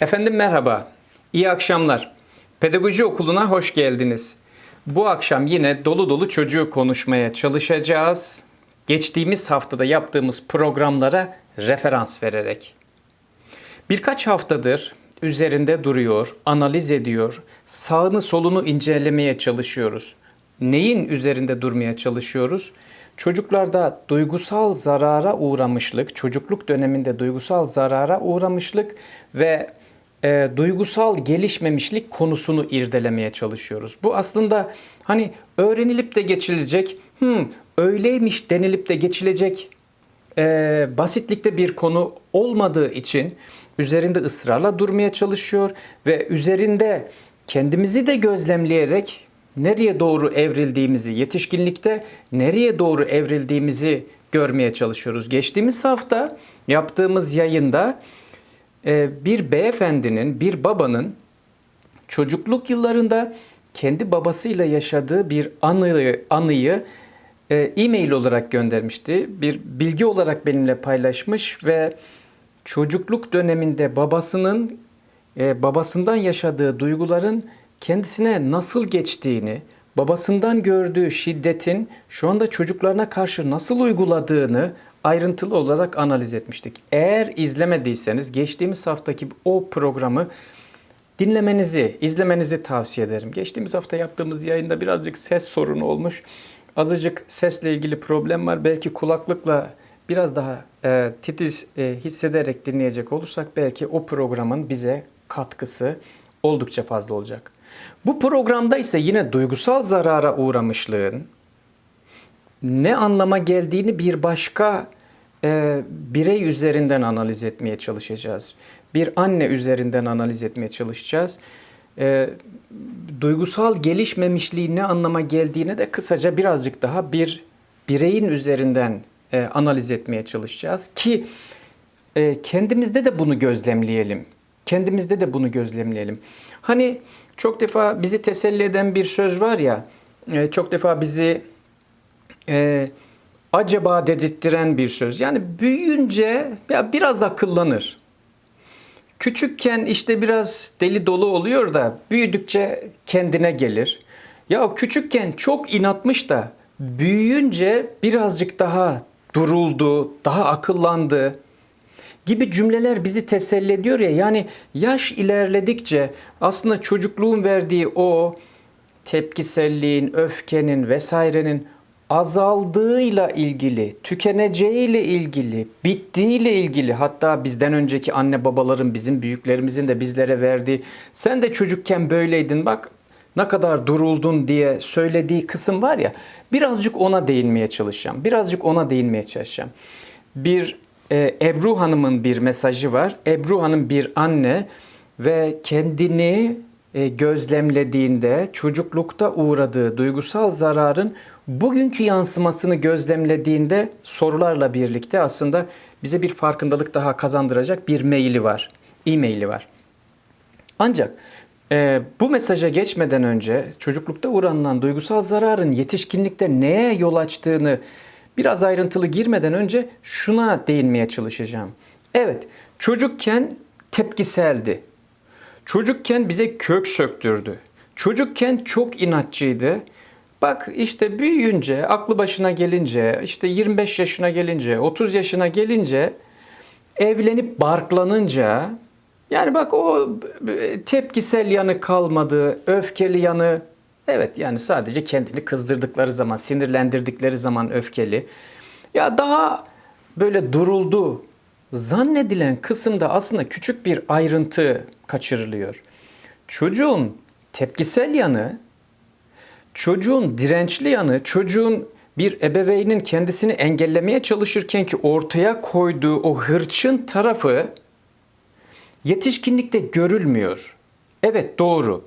Efendim merhaba, iyi akşamlar. Pedagoji okuluna hoş geldiniz. Bu akşam yine dolu dolu çocuğu konuşmaya çalışacağız. Geçtiğimiz haftada yaptığımız programlara referans vererek. Birkaç haftadır üzerinde duruyor, analiz ediyor, sağını solunu incelemeye çalışıyoruz. Neyin üzerinde durmaya çalışıyoruz? Çocuklarda duygusal zarara uğramışlık, çocukluk döneminde duygusal zarara uğramışlık ve e, duygusal gelişmemişlik konusunu irdelemeye çalışıyoruz. Bu aslında hani öğrenilip de geçilecek, hmm, öyleymiş denilip de geçilecek e, basitlikte bir konu olmadığı için üzerinde ısrarla durmaya çalışıyor ve üzerinde kendimizi de gözlemleyerek nereye doğru evrildiğimizi, yetişkinlikte nereye doğru evrildiğimizi görmeye çalışıyoruz. Geçtiğimiz hafta yaptığımız yayında bir beyefendinin, bir babanın çocukluk yıllarında kendi babasıyla yaşadığı bir anıyı, anıyı e, e-mail olarak göndermişti. Bir bilgi olarak benimle paylaşmış ve çocukluk döneminde babasının e, babasından yaşadığı duyguların kendisine nasıl geçtiğini, babasından gördüğü şiddetin şu anda çocuklarına karşı nasıl uyguladığını ayrıntılı olarak analiz etmiştik. Eğer izlemediyseniz geçtiğimiz haftaki o programı dinlemenizi, izlemenizi tavsiye ederim. Geçtiğimiz hafta yaptığımız yayında birazcık ses sorunu olmuş. Azıcık sesle ilgili problem var. Belki kulaklıkla biraz daha e, titiz e, hissederek dinleyecek olursak belki o programın bize katkısı oldukça fazla olacak. Bu programda ise yine duygusal zarara uğramışlığın ne anlama geldiğini bir başka e, birey üzerinden analiz etmeye çalışacağız. Bir anne üzerinden analiz etmeye çalışacağız. E, duygusal gelişmemişliğin ne anlama geldiğini de kısaca birazcık daha bir bireyin üzerinden e, analiz etmeye çalışacağız ki e, kendimizde de bunu gözlemleyelim. Kendimizde de bunu gözlemleyelim. Hani çok defa bizi teselli eden bir söz var ya, e, çok defa bizi e, acaba dedirttiren bir söz. Yani büyüyünce ya biraz akıllanır. Küçükken işte biraz deli dolu oluyor da büyüdükçe kendine gelir. Ya küçükken çok inatmış da büyüyünce birazcık daha duruldu, daha akıllandı gibi cümleler bizi teselli ediyor ya. Yani yaş ilerledikçe aslında çocukluğun verdiği o tepkiselliğin, öfkenin vesairenin azaldığıyla ilgili, tükeneceğiyle ilgili, bittiğiyle ilgili hatta bizden önceki anne babaların, bizim büyüklerimizin de bizlere verdiği sen de çocukken böyleydin bak ne kadar duruldun diye söylediği kısım var ya birazcık ona değinmeye çalışacağım. Birazcık ona değinmeye çalışacağım. Bir e, Ebru Hanım'ın bir mesajı var. Ebru Hanım bir anne ve kendini e, gözlemlediğinde çocuklukta uğradığı duygusal zararın bugünkü yansımasını gözlemlediğinde sorularla birlikte aslında bize bir farkındalık daha kazandıracak bir maili var, e-maili var. Ancak e, bu mesaja geçmeden önce çocuklukta uğranılan duygusal zararın yetişkinlikte neye yol açtığını biraz ayrıntılı girmeden önce şuna değinmeye çalışacağım. Evet, çocukken tepkiseldi. Çocukken bize kök söktürdü. Çocukken çok inatçıydı. Bak işte büyüyünce, aklı başına gelince, işte 25 yaşına gelince, 30 yaşına gelince evlenip barklanınca yani bak o tepkisel yanı kalmadı, öfkeli yanı evet yani sadece kendini kızdırdıkları zaman, sinirlendirdikleri zaman öfkeli. Ya daha böyle duruldu zannedilen kısımda aslında küçük bir ayrıntı kaçırılıyor. Çocuğun tepkisel yanı çocuğun dirençli yanı, çocuğun bir ebeveynin kendisini engellemeye çalışırken ki ortaya koyduğu o hırçın tarafı yetişkinlikte görülmüyor. Evet doğru.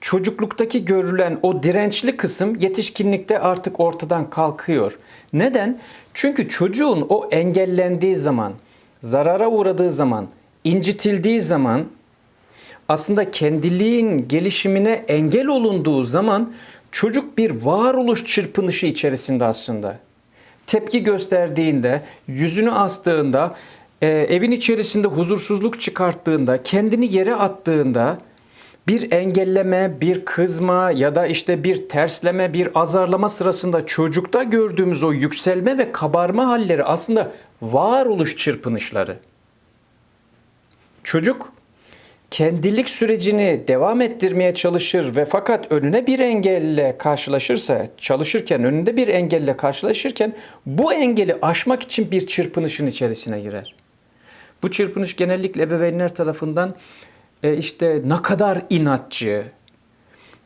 Çocukluktaki görülen o dirençli kısım yetişkinlikte artık ortadan kalkıyor. Neden? Çünkü çocuğun o engellendiği zaman, zarara uğradığı zaman, incitildiği zaman aslında kendiliğin gelişimine engel olunduğu zaman çocuk bir varoluş çırpınışı içerisinde aslında. Tepki gösterdiğinde, yüzünü astığında e, evin içerisinde huzursuzluk çıkarttığında, kendini yere attığında bir engelleme, bir kızma ya da işte bir tersleme, bir azarlama sırasında çocukta gördüğümüz o yükselme ve kabarma halleri aslında varoluş çırpınışları. Çocuk kendilik sürecini devam ettirmeye çalışır ve fakat önüne bir engelle karşılaşırsa, çalışırken önünde bir engelle karşılaşırken bu engeli aşmak için bir çırpınışın içerisine girer. Bu çırpınış genellikle ebeveynler tarafından e, işte ne kadar inatçı,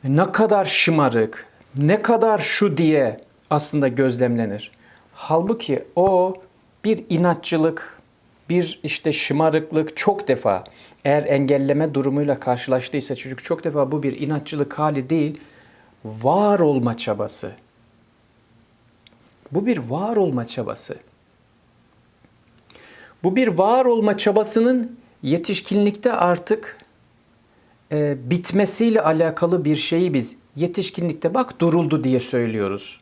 ne kadar şımarık, ne kadar şu diye aslında gözlemlenir. Halbuki o bir inatçılık, bir işte şımarıklık çok defa eğer engelleme durumuyla karşılaştıysa çocuk çok defa bu bir inatçılık hali değil, var olma çabası. Bu bir var olma çabası. Bu bir var olma çabasının yetişkinlikte artık e, bitmesiyle alakalı bir şeyi biz yetişkinlikte bak duruldu diye söylüyoruz.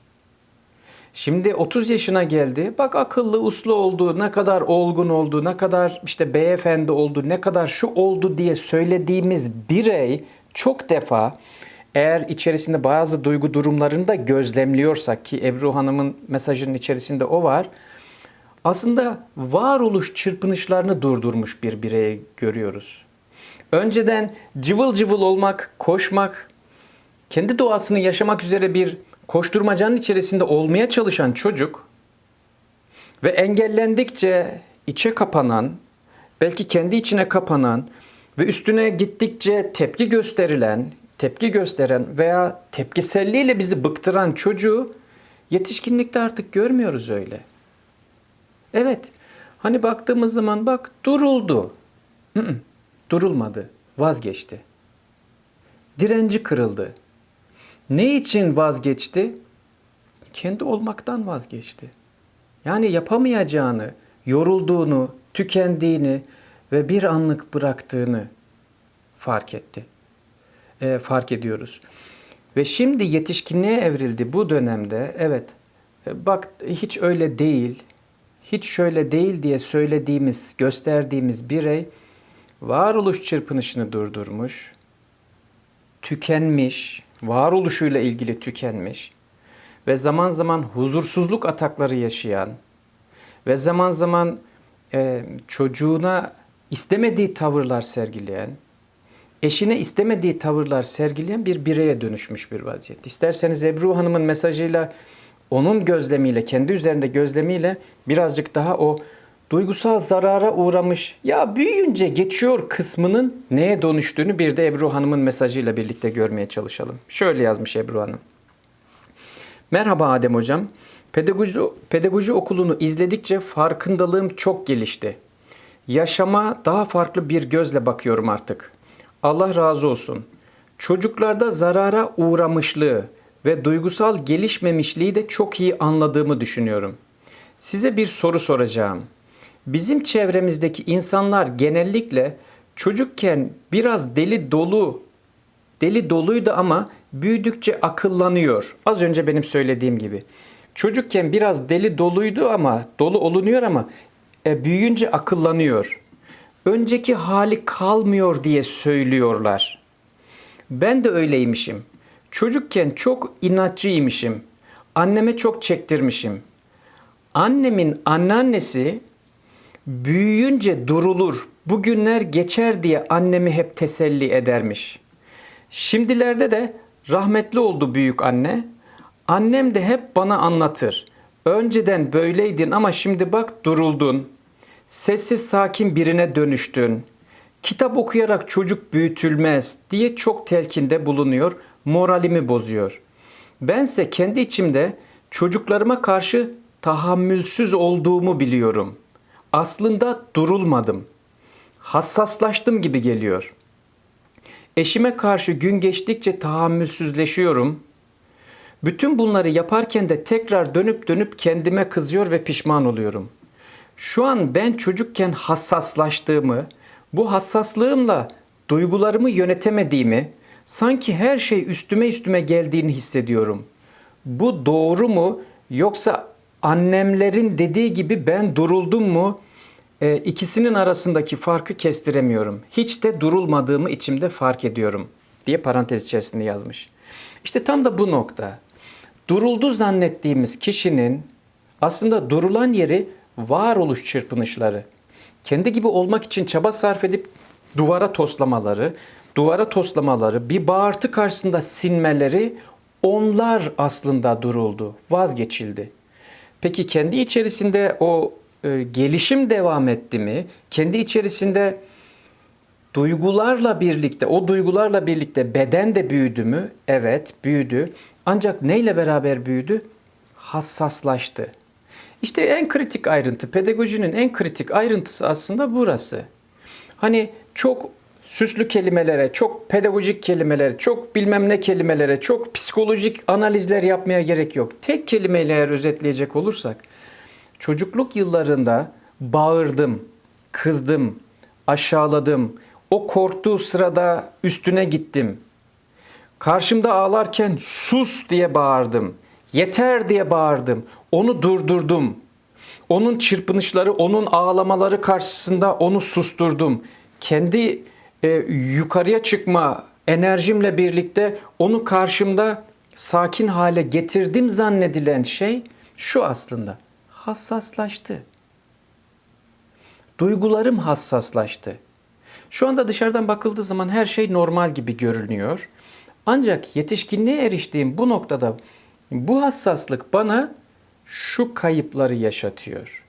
Şimdi 30 yaşına geldi. Bak akıllı, uslu oldu, ne kadar olgun oldu, ne kadar işte beyefendi oldu, ne kadar şu oldu diye söylediğimiz birey çok defa eğer içerisinde bazı duygu durumlarını da gözlemliyorsak ki Ebru Hanım'ın mesajının içerisinde o var. Aslında varoluş çırpınışlarını durdurmuş bir birey görüyoruz. Önceden cıvıl cıvıl olmak, koşmak, kendi doğasını yaşamak üzere bir koşturmacanın içerisinde olmaya çalışan çocuk ve engellendikçe içe kapanan, belki kendi içine kapanan ve üstüne gittikçe tepki gösterilen, tepki gösteren veya tepkiselliğiyle bizi bıktıran çocuğu yetişkinlikte artık görmüyoruz öyle. Evet. Hani baktığımız zaman bak duruldu. Durulmadı. Vazgeçti. Direnci kırıldı. Ne için vazgeçti? Kendi olmaktan vazgeçti. Yani yapamayacağını, yorulduğunu, tükendiğini ve bir anlık bıraktığını fark etti. E, fark ediyoruz. Ve şimdi yetişkinliğe evrildi bu dönemde. Evet, e, bak hiç öyle değil, hiç şöyle değil diye söylediğimiz, gösterdiğimiz birey varoluş çırpınışını durdurmuş, tükenmiş, varoluşuyla ilgili tükenmiş ve zaman zaman huzursuzluk atakları yaşayan ve zaman zaman e, çocuğuna istemediği tavırlar sergileyen, eşine istemediği tavırlar sergileyen bir bireye dönüşmüş bir vaziyet. İsterseniz Ebru Hanım'ın mesajıyla, onun gözlemiyle, kendi üzerinde gözlemiyle birazcık daha o duygusal zarara uğramış, ya büyüyünce geçiyor kısmının neye dönüştüğünü bir de Ebru Hanım'ın mesajıyla birlikte görmeye çalışalım. Şöyle yazmış Ebru Hanım. Merhaba Adem Hocam. Pedagoji, pedagoji okulunu izledikçe farkındalığım çok gelişti. Yaşama daha farklı bir gözle bakıyorum artık. Allah razı olsun. Çocuklarda zarara uğramışlığı ve duygusal gelişmemişliği de çok iyi anladığımı düşünüyorum. Size bir soru soracağım. Bizim çevremizdeki insanlar genellikle çocukken biraz deli dolu, deli doluydu ama büyüdükçe akıllanıyor. Az önce benim söylediğim gibi. Çocukken biraz deli doluydu ama dolu olunuyor ama e, büyüyünce akıllanıyor. Önceki hali kalmıyor diye söylüyorlar. Ben de öyleymişim. Çocukken çok inatçıymışım. Anneme çok çektirmişim. Annemin anneannesi büyüyünce durulur, bugünler geçer diye annemi hep teselli edermiş. Şimdilerde de rahmetli oldu büyük anne. Annem de hep bana anlatır. Önceden böyleydin ama şimdi bak duruldun. Sessiz sakin birine dönüştün. Kitap okuyarak çocuk büyütülmez diye çok telkinde bulunuyor, moralimi bozuyor. Bense kendi içimde çocuklarıma karşı tahammülsüz olduğumu biliyorum.'' Aslında durulmadım. Hassaslaştım gibi geliyor. Eşime karşı gün geçtikçe tahammülsüzleşiyorum. Bütün bunları yaparken de tekrar dönüp dönüp kendime kızıyor ve pişman oluyorum. Şu an ben çocukken hassaslaştığımı, bu hassaslığımla duygularımı yönetemediğimi, sanki her şey üstüme üstüme geldiğini hissediyorum. Bu doğru mu yoksa annemlerin dediği gibi ben duruldum mu E, ikisinin arasındaki farkı kestiremiyorum. Hiç de durulmadığımı içimde fark ediyorum diye parantez içerisinde yazmış. İşte tam da bu nokta. Duruldu zannettiğimiz kişinin aslında durulan yeri varoluş çırpınışları. Kendi gibi olmak için çaba sarf edip duvara toslamaları, duvara toslamaları, bir bağırtı karşısında sinmeleri onlar aslında duruldu, vazgeçildi. Peki kendi içerisinde o e, gelişim devam etti mi? Kendi içerisinde duygularla birlikte, o duygularla birlikte beden de büyüdü mü? Evet, büyüdü. Ancak neyle beraber büyüdü? Hassaslaştı. İşte en kritik ayrıntı, pedagojinin en kritik ayrıntısı aslında burası. Hani çok süslü kelimelere, çok pedagojik kelimelere, çok bilmem ne kelimelere, çok psikolojik analizler yapmaya gerek yok. Tek kelimeyle eğer özetleyecek olursak, çocukluk yıllarında bağırdım, kızdım, aşağıladım. O korktuğu sırada üstüne gittim. Karşımda ağlarken sus diye bağırdım. Yeter diye bağırdım. Onu durdurdum. Onun çırpınışları, onun ağlamaları karşısında onu susturdum. Kendi e, yukarıya çıkma enerjimle birlikte onu karşımda sakin hale getirdim zannedilen şey şu aslında. Hassaslaştı. Duygularım hassaslaştı. Şu anda dışarıdan bakıldığı zaman her şey normal gibi görünüyor. Ancak yetişkinliğe eriştiğim bu noktada bu hassaslık bana şu kayıpları yaşatıyor.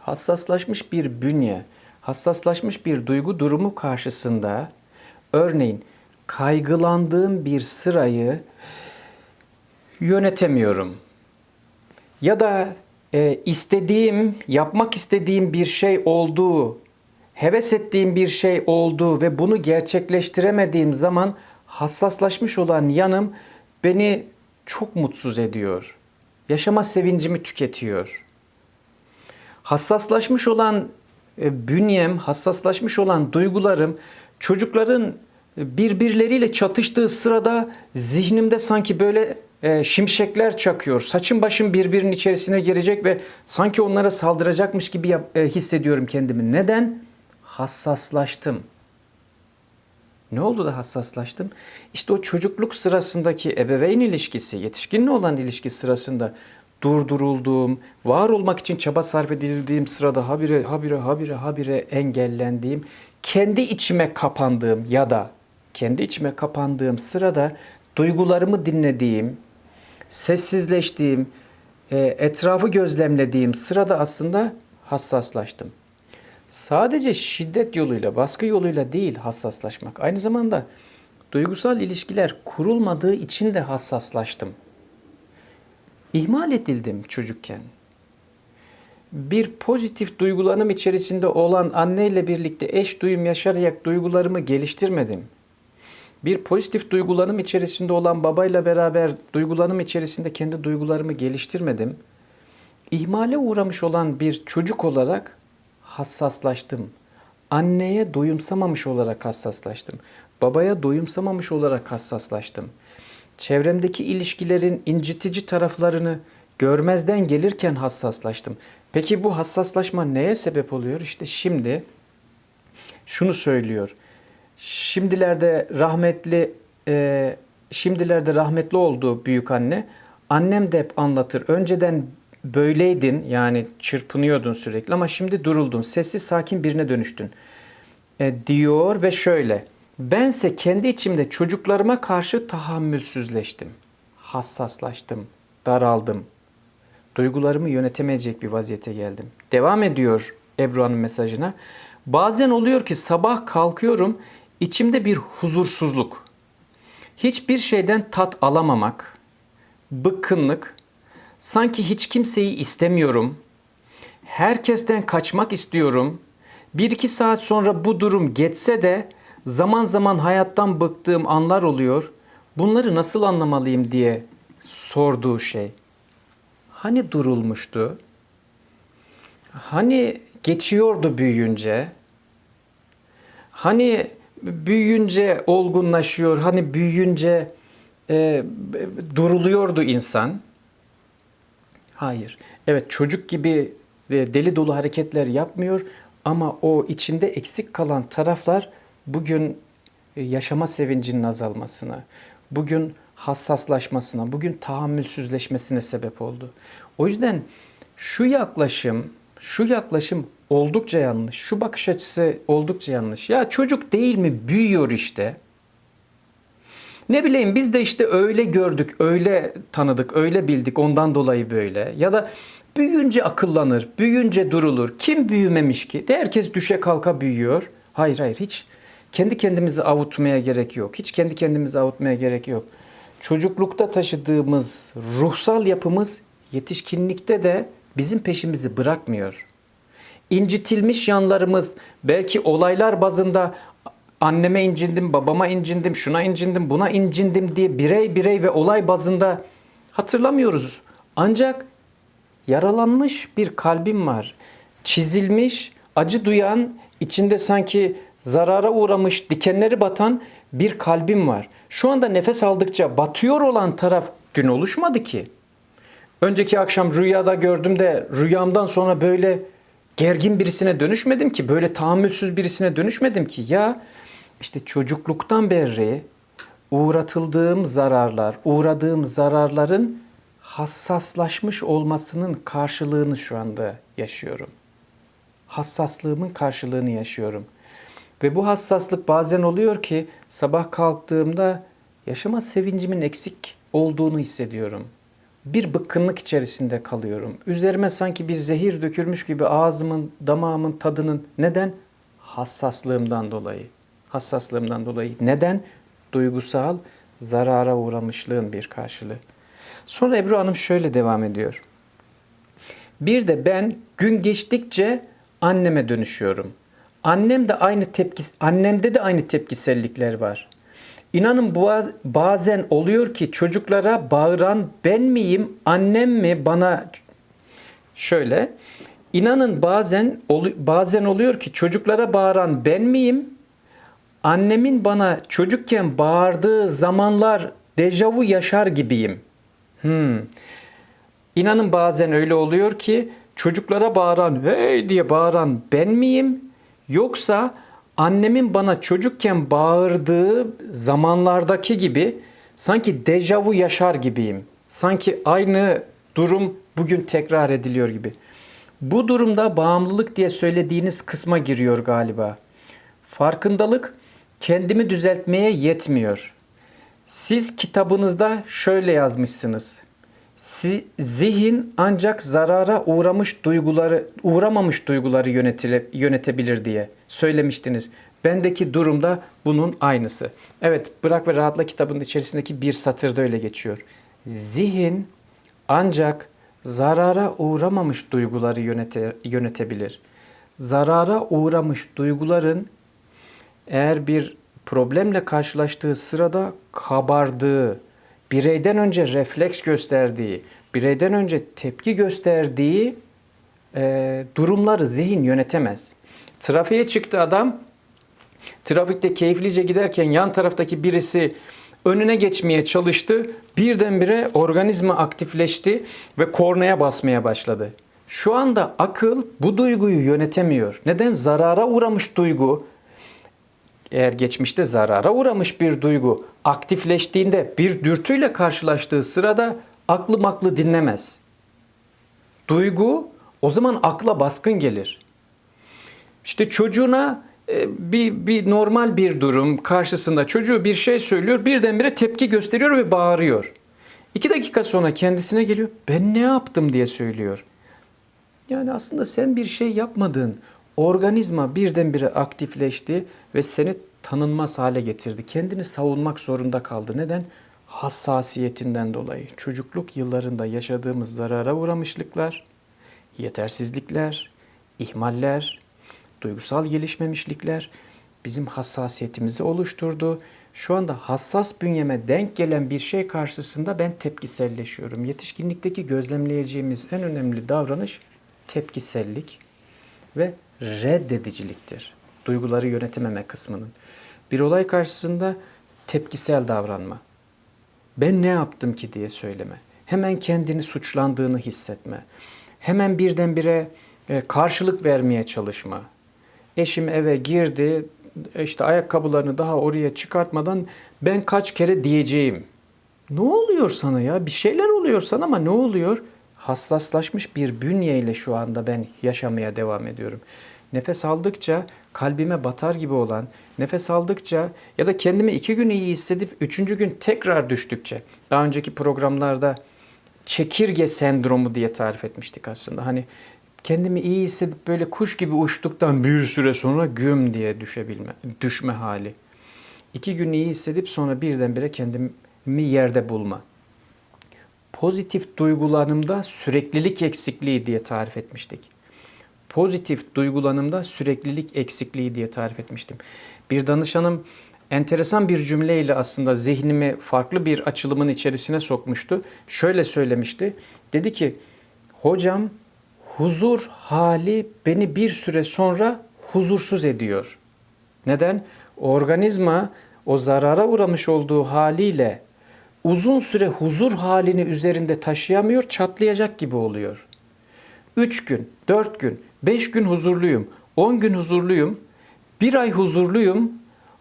Hassaslaşmış bir bünye, hassaslaşmış bir duygu durumu karşısında örneğin kaygılandığım bir sırayı yönetemiyorum. Ya da e, istediğim, yapmak istediğim bir şey olduğu, heves ettiğim bir şey olduğu ve bunu gerçekleştiremediğim zaman hassaslaşmış olan yanım beni çok mutsuz ediyor. Yaşama sevincimi tüketiyor. Hassaslaşmış olan bünyem, hassaslaşmış olan duygularım çocukların birbirleriyle çatıştığı sırada zihnimde sanki böyle e, şimşekler çakıyor. Saçım başım birbirinin içerisine girecek ve sanki onlara saldıracakmış gibi e, hissediyorum kendimi. Neden? Hassaslaştım. Ne oldu da hassaslaştım? İşte o çocukluk sırasındaki ebeveyn ilişkisi, yetişkinle olan ilişki sırasında durdurulduğum, var olmak için çaba sarf edildiğim sırada habire habire habire habire engellendiğim, kendi içime kapandığım ya da kendi içime kapandığım sırada duygularımı dinlediğim, sessizleştiğim, e, etrafı gözlemlediğim sırada aslında hassaslaştım. Sadece şiddet yoluyla, baskı yoluyla değil hassaslaşmak. Aynı zamanda duygusal ilişkiler kurulmadığı için de hassaslaştım. İhmal edildim çocukken. Bir pozitif duygulanım içerisinde olan anneyle birlikte eş duyum yaşayarak duygularımı geliştirmedim. Bir pozitif duygulanım içerisinde olan babayla beraber duygulanım içerisinde kendi duygularımı geliştirmedim. İhmale uğramış olan bir çocuk olarak hassaslaştım. Anneye doyumsamamış olarak hassaslaştım. Babaya doyumsamamış olarak hassaslaştım. Çevremdeki ilişkilerin incitici taraflarını görmezden gelirken hassaslaştım. Peki bu hassaslaşma neye sebep oluyor? İşte şimdi şunu söylüyor. Şimdilerde rahmetli e, şimdilerde rahmetli oldu büyük anne. Annem de hep anlatır. Önceden böyleydin yani çırpınıyordun sürekli ama şimdi duruldun. Sessiz sakin birine dönüştün. E, diyor ve şöyle. Bense kendi içimde çocuklarıma karşı tahammülsüzleştim. Hassaslaştım, daraldım. Duygularımı yönetemeyecek bir vaziyete geldim. Devam ediyor Ebru Hanım mesajına. Bazen oluyor ki sabah kalkıyorum, içimde bir huzursuzluk. Hiçbir şeyden tat alamamak, bıkkınlık, sanki hiç kimseyi istemiyorum, herkesten kaçmak istiyorum. Bir iki saat sonra bu durum geçse de zaman zaman hayattan bıktığım anlar oluyor. Bunları nasıl anlamalıyım diye sorduğu şey. Hani durulmuştu? Hani geçiyordu büyüyünce? Hani büyüyünce olgunlaşıyor, hani büyüyünce e, duruluyordu insan? Hayır. Evet çocuk gibi ve deli dolu hareketler yapmıyor ama o içinde eksik kalan taraflar bugün e, yaşama sevincinin azalmasına, bugün hassaslaşmasına, bugün tahammülsüzleşmesine sebep oldu. O yüzden şu yaklaşım, şu yaklaşım oldukça yanlış. Şu bakış açısı oldukça yanlış. Ya çocuk değil mi büyüyor işte. Ne bileyim biz de işte öyle gördük, öyle tanıdık, öyle bildik ondan dolayı böyle. Ya da büyüyünce akıllanır, büyüyünce durulur. Kim büyümemiş ki? De herkes düşe kalka büyüyor. Hayır hayır hiç kendi kendimizi avutmaya gerek yok. Hiç kendi kendimizi avutmaya gerek yok. Çocuklukta taşıdığımız ruhsal yapımız yetişkinlikte de bizim peşimizi bırakmıyor. İncitilmiş yanlarımız belki olaylar bazında anneme incindim, babama incindim, şuna incindim, buna incindim diye birey birey ve olay bazında hatırlamıyoruz. Ancak yaralanmış bir kalbim var. Çizilmiş, acı duyan, içinde sanki zarara uğramış, dikenleri batan bir kalbim var. Şu anda nefes aldıkça batıyor olan taraf dün oluşmadı ki. Önceki akşam rüyada gördüm de rüyamdan sonra böyle gergin birisine dönüşmedim ki. Böyle tahammülsüz birisine dönüşmedim ki. Ya işte çocukluktan beri uğratıldığım zararlar, uğradığım zararların hassaslaşmış olmasının karşılığını şu anda yaşıyorum. Hassaslığımın karşılığını yaşıyorum. Ve bu hassaslık bazen oluyor ki sabah kalktığımda yaşama sevincimin eksik olduğunu hissediyorum. Bir bıkkınlık içerisinde kalıyorum. Üzerime sanki bir zehir dökülmüş gibi ağzımın, damağımın tadının neden? Hassaslığımdan dolayı. Hassaslığımdan dolayı. Neden? Duygusal zarara uğramışlığın bir karşılığı. Sonra Ebru Hanım şöyle devam ediyor. Bir de ben gün geçtikçe anneme dönüşüyorum. Annem de aynı tepki annemde de aynı tepkisellikler var. İnanın bu bazen oluyor ki çocuklara bağıran ben miyim, annem mi bana şöyle inanın bazen bazen oluyor ki çocuklara bağıran ben miyim? Annemin bana çocukken bağırdığı zamanlar dejavu yaşar gibiyim. Hmm. İnanın bazen öyle oluyor ki çocuklara bağıran hey diye bağıran ben miyim? Yoksa annemin bana çocukken bağırdığı zamanlardaki gibi sanki dejavu yaşar gibiyim. Sanki aynı durum bugün tekrar ediliyor gibi. Bu durumda bağımlılık diye söylediğiniz kısma giriyor galiba. Farkındalık kendimi düzeltmeye yetmiyor. Siz kitabınızda şöyle yazmışsınız. Zihin ancak zarara uğramış duyguları, uğramamış duyguları yönetile, yönetebilir diye söylemiştiniz. Bendeki durumda bunun aynısı. Evet, Bırak ve Rahatla kitabının içerisindeki bir satırda öyle geçiyor. Zihin ancak zarara uğramamış duyguları yönete, yönetebilir. Zarara uğramış duyguların eğer bir problemle karşılaştığı sırada kabardığı, bireyden önce refleks gösterdiği, bireyden önce tepki gösterdiği e, durumları zihin yönetemez. Trafiğe çıktı adam, trafikte keyiflice giderken yan taraftaki birisi önüne geçmeye çalıştı. Birdenbire organizma aktifleşti ve kornaya basmaya başladı. Şu anda akıl bu duyguyu yönetemiyor. Neden? Zarara uğramış duygu, eğer geçmişte zarara uğramış bir duygu aktifleştiğinde bir dürtüyle karşılaştığı sırada aklı maklı dinlemez. Duygu o zaman akla baskın gelir. İşte çocuğuna e, bir, bir normal bir durum karşısında çocuğu bir şey söylüyor birdenbire tepki gösteriyor ve bağırıyor. İki dakika sonra kendisine geliyor ben ne yaptım diye söylüyor. Yani aslında sen bir şey yapmadın. Organizma birdenbire aktifleşti ve seni tanınmaz hale getirdi. Kendini savunmak zorunda kaldı. Neden? Hassasiyetinden dolayı. Çocukluk yıllarında yaşadığımız zarara uğramışlıklar, yetersizlikler, ihmaller, duygusal gelişmemişlikler bizim hassasiyetimizi oluşturdu. Şu anda hassas bünyeme denk gelen bir şey karşısında ben tepkiselleşiyorum. Yetişkinlikteki gözlemleyeceğimiz en önemli davranış tepkisellik ve reddediciliktir. Duyguları yönetememe kısmının. Bir olay karşısında tepkisel davranma. Ben ne yaptım ki diye söyleme. Hemen kendini suçlandığını hissetme. Hemen birdenbire e, karşılık vermeye çalışma. Eşim eve girdi, işte ayakkabılarını daha oraya çıkartmadan ben kaç kere diyeceğim. Ne oluyor sana ya? Bir şeyler oluyor sana ama ne oluyor? Hassaslaşmış bir bünyeyle şu anda ben yaşamaya devam ediyorum. Nefes aldıkça kalbime batar gibi olan, nefes aldıkça ya da kendimi iki gün iyi hissedip üçüncü gün tekrar düştükçe. Daha önceki programlarda çekirge sendromu diye tarif etmiştik aslında. Hani kendimi iyi hissedip böyle kuş gibi uçtuktan bir süre sonra güm diye düşebilme, düşme hali. İki gün iyi hissedip sonra birdenbire kendimi yerde bulma. Pozitif duygulanımda süreklilik eksikliği diye tarif etmiştik. Pozitif duygulanımda süreklilik eksikliği diye tarif etmiştim. Bir danışanım enteresan bir cümleyle aslında zihnimi farklı bir açılımın içerisine sokmuştu. Şöyle söylemişti. Dedi ki, hocam huzur hali beni bir süre sonra huzursuz ediyor. Neden? Organizma o zarara uğramış olduğu haliyle uzun süre huzur halini üzerinde taşıyamıyor, çatlayacak gibi oluyor. 3 gün, 4 gün, 5 gün huzurluyum, 10 gün huzurluyum, bir ay huzurluyum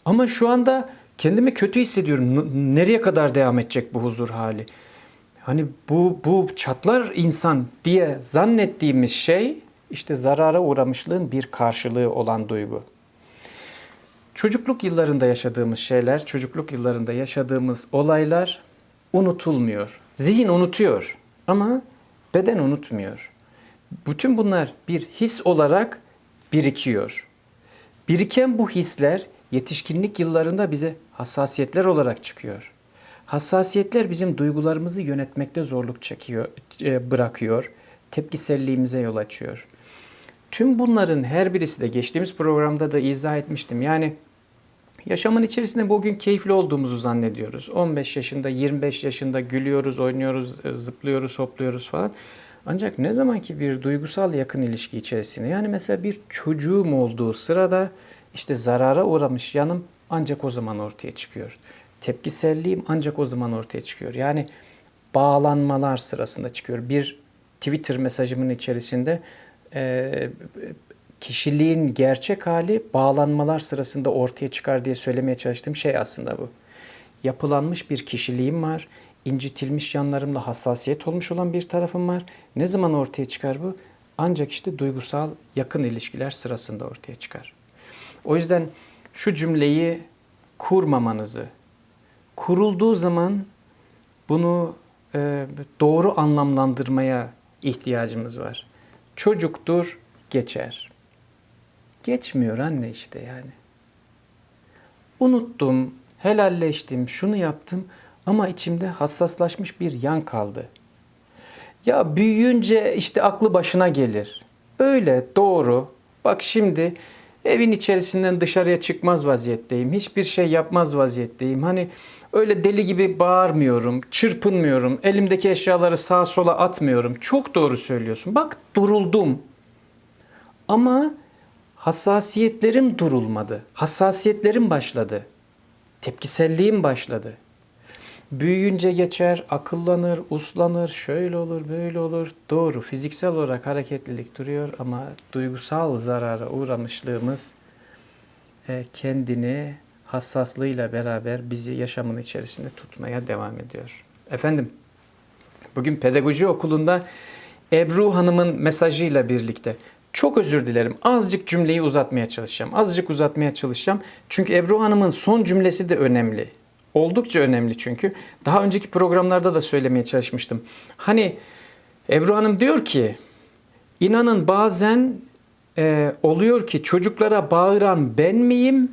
ama şu anda kendimi kötü hissediyorum. Nereye kadar devam edecek bu huzur hali? Hani bu bu çatlar insan diye zannettiğimiz şey işte zarara uğramışlığın bir karşılığı olan duygu. Çocukluk yıllarında yaşadığımız şeyler, çocukluk yıllarında yaşadığımız olaylar unutulmuyor. Zihin unutuyor ama beden unutmuyor. Bütün bunlar bir his olarak birikiyor. Biriken bu hisler yetişkinlik yıllarında bize hassasiyetler olarak çıkıyor. Hassasiyetler bizim duygularımızı yönetmekte zorluk çekiyor, e, bırakıyor. Tepkiselliğimize yol açıyor. Tüm bunların her birisi de geçtiğimiz programda da izah etmiştim. Yani yaşamın içerisinde bugün keyifli olduğumuzu zannediyoruz. 15 yaşında, 25 yaşında gülüyoruz, oynuyoruz, e, zıplıyoruz, hopluyoruz falan. Ancak ne zaman ki bir duygusal yakın ilişki içerisinde yani mesela bir çocuğum olduğu sırada işte zarara uğramış yanım ancak o zaman ortaya çıkıyor. Tepkiselliğim ancak o zaman ortaya çıkıyor. Yani bağlanmalar sırasında çıkıyor. Bir Twitter mesajımın içerisinde e, kişiliğin gerçek hali bağlanmalar sırasında ortaya çıkar diye söylemeye çalıştığım şey aslında bu. Yapılanmış bir kişiliğim var. İncitilmiş yanlarımla hassasiyet olmuş olan bir tarafım var. Ne zaman ortaya çıkar bu? Ancak işte duygusal yakın ilişkiler sırasında ortaya çıkar. O yüzden şu cümleyi kurmamanızı, kurulduğu zaman bunu e, doğru anlamlandırmaya ihtiyacımız var. Çocuktur, geçer. Geçmiyor anne işte yani. Unuttum, helalleştim, şunu yaptım ama içimde hassaslaşmış bir yan kaldı. Ya büyüyünce işte aklı başına gelir. Öyle doğru. Bak şimdi evin içerisinden dışarıya çıkmaz vaziyetteyim. Hiçbir şey yapmaz vaziyetteyim. Hani öyle deli gibi bağırmıyorum, çırpınmıyorum, elimdeki eşyaları sağa sola atmıyorum. Çok doğru söylüyorsun. Bak duruldum. Ama hassasiyetlerim durulmadı. Hassasiyetlerim başladı. Tepkiselliğim başladı. Büyüyünce geçer, akıllanır, uslanır, şöyle olur, böyle olur. Doğru, fiziksel olarak hareketlilik duruyor ama duygusal zarara uğramışlığımız e, kendini hassaslığıyla beraber bizi yaşamın içerisinde tutmaya devam ediyor. Efendim, bugün pedagoji okulunda Ebru Hanım'ın mesajıyla birlikte çok özür dilerim. Azıcık cümleyi uzatmaya çalışacağım. Azıcık uzatmaya çalışacağım. Çünkü Ebru Hanım'ın son cümlesi de önemli. Oldukça önemli çünkü. Daha önceki programlarda da söylemeye çalışmıştım. Hani Ebru Hanım diyor ki, inanın bazen e, oluyor ki çocuklara bağıran ben miyim?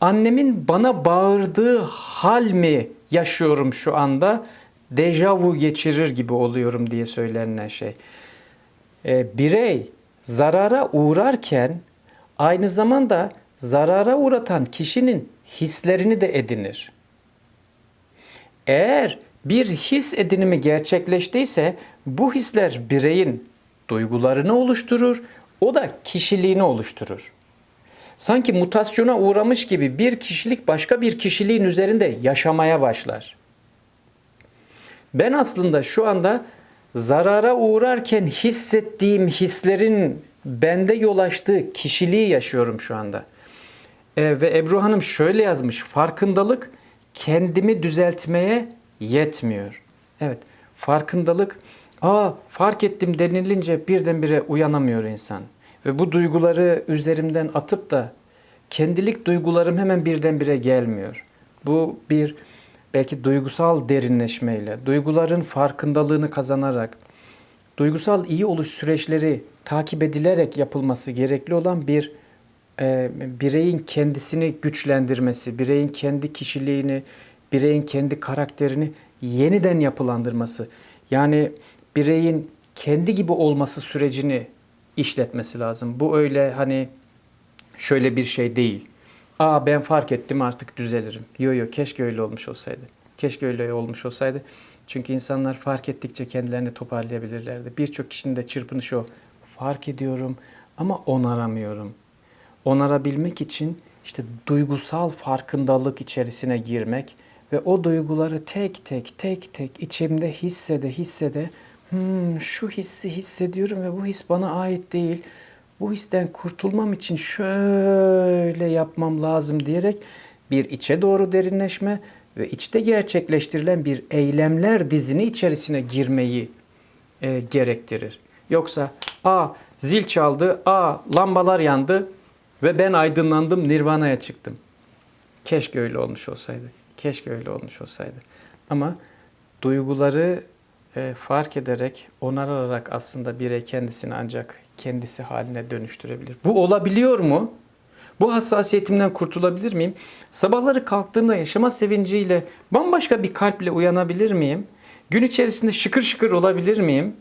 Annemin bana bağırdığı hal mi yaşıyorum şu anda? Dejavu geçirir gibi oluyorum diye söylenen şey. E, birey zarara uğrarken aynı zamanda zarara uğratan kişinin hislerini de edinir. Eğer bir his edinimi gerçekleştiyse bu hisler bireyin duygularını oluşturur, o da kişiliğini oluşturur. Sanki mutasyona uğramış gibi bir kişilik başka bir kişiliğin üzerinde yaşamaya başlar. Ben aslında şu anda zarara uğrarken hissettiğim hislerin bende yol açtığı kişiliği yaşıyorum şu anda. E, ve Ebru Hanım şöyle yazmış. Farkındalık kendimi düzeltmeye yetmiyor. Evet. Farkındalık aa fark ettim denilince birdenbire uyanamıyor insan. Ve bu duyguları üzerimden atıp da kendilik duygularım hemen birdenbire gelmiyor. Bu bir belki duygusal derinleşmeyle, duyguların farkındalığını kazanarak, duygusal iyi oluş süreçleri takip edilerek yapılması gerekli olan bir e, bireyin kendisini güçlendirmesi, bireyin kendi kişiliğini, bireyin kendi karakterini yeniden yapılandırması. Yani bireyin kendi gibi olması sürecini işletmesi lazım. Bu öyle hani şöyle bir şey değil. Aa ben fark ettim artık düzelirim. Yo yo keşke öyle olmuş olsaydı. Keşke öyle olmuş olsaydı. Çünkü insanlar fark ettikçe kendilerini toparlayabilirlerdi. Birçok kişinin de çırpınışı o. Fark ediyorum ama onaramıyorum. Onarabilmek için işte duygusal farkındalık içerisine girmek ve o duyguları tek tek tek tek içimde hissede hissede "Hmm, şu hissi hissediyorum ve bu his bana ait değil. Bu histen kurtulmam için şöyle yapmam lazım diyerek bir içe doğru derinleşme ve içte gerçekleştirilen bir eylemler dizini içerisine girmeyi e, gerektirir. Yoksa a zil çaldı, a lambalar yandı ve ben aydınlandım, nirvanaya çıktım. Keşke öyle olmuş olsaydı. Keşke öyle olmuş olsaydı. Ama duyguları e, fark ederek, onararak aslında birey kendisini ancak kendisi haline dönüştürebilir. Bu olabiliyor mu? Bu hassasiyetimden kurtulabilir miyim? Sabahları kalktığımda yaşama sevinciyle bambaşka bir kalple uyanabilir miyim? Gün içerisinde şıkır şıkır olabilir miyim?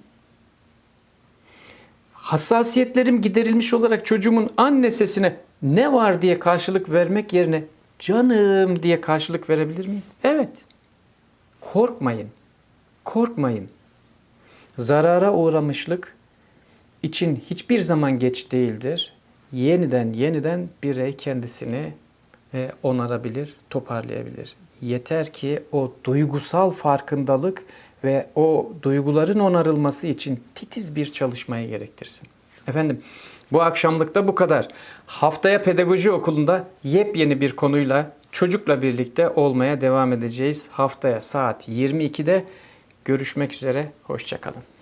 Hassasiyetlerim giderilmiş olarak çocuğumun anne sesine ne var diye karşılık vermek yerine canım diye karşılık verebilir miyim? Evet. Korkmayın. Korkmayın. Zarara uğramışlık için hiçbir zaman geç değildir. Yeniden yeniden birey kendisini e, onarabilir, toparlayabilir. Yeter ki o duygusal farkındalık ve o duyguların onarılması için titiz bir çalışmayı gerektirsin. Efendim bu akşamlıkta bu kadar. Haftaya pedagoji okulunda yepyeni bir konuyla çocukla birlikte olmaya devam edeceğiz. Haftaya saat 22'de görüşmek üzere. Hoşçakalın.